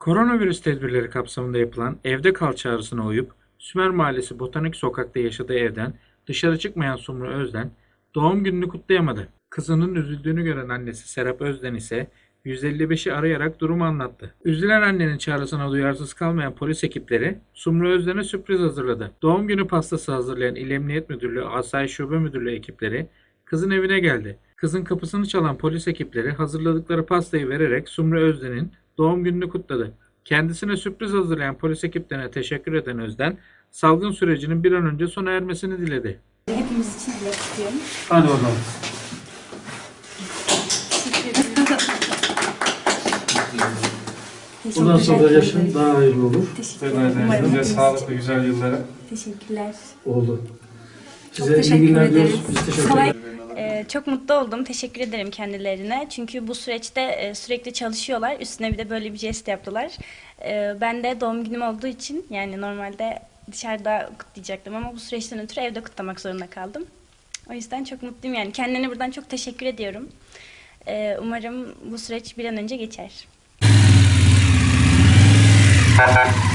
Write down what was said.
Koronavirüs tedbirleri kapsamında yapılan evde kal çağrısına uyup Sümer Mahallesi Botanik Sokak'ta yaşadığı evden dışarı çıkmayan Sumru Özden doğum gününü kutlayamadı. Kızının üzüldüğünü gören annesi Serap Özden ise 155'i arayarak durumu anlattı. Üzülen annenin çağrısına duyarsız kalmayan polis ekipleri Sumru Özden'e sürpriz hazırladı. Doğum günü pastası hazırlayan İl Emniyet Müdürlüğü Asayiş Şube Müdürlüğü ekipleri kızın evine geldi. Kızın kapısını çalan polis ekipleri hazırladıkları pastayı vererek Sumru Özden'in doğum gününü kutladı. Kendisine sürpriz hazırlayan polis ekiplerine teşekkür eden Özden, salgın sürecinin bir an önce sona ermesini diledi. Hepimiz için dilek istiyorum. Hadi bakalım. Bundan sonra yaşın daha hayırlı olur. Teşekkür ederim. sağlıklı güzel yıllara Teşekkürler. oldu. Çok Size teşekkür ederiz. Biz teşekkür ederiz. Ee, çok mutlu oldum. Teşekkür ederim kendilerine. Çünkü bu süreçte e, sürekli çalışıyorlar. Üstüne bir de böyle bir jest yaptılar. Ee, ben de doğum günüm olduğu için yani normalde dışarıda kutlayacaktım ama bu süreçten ötürü evde kutlamak zorunda kaldım. O yüzden çok mutluyum yani. Kendilerine buradan çok teşekkür ediyorum. Ee, umarım bu süreç bir an önce geçer.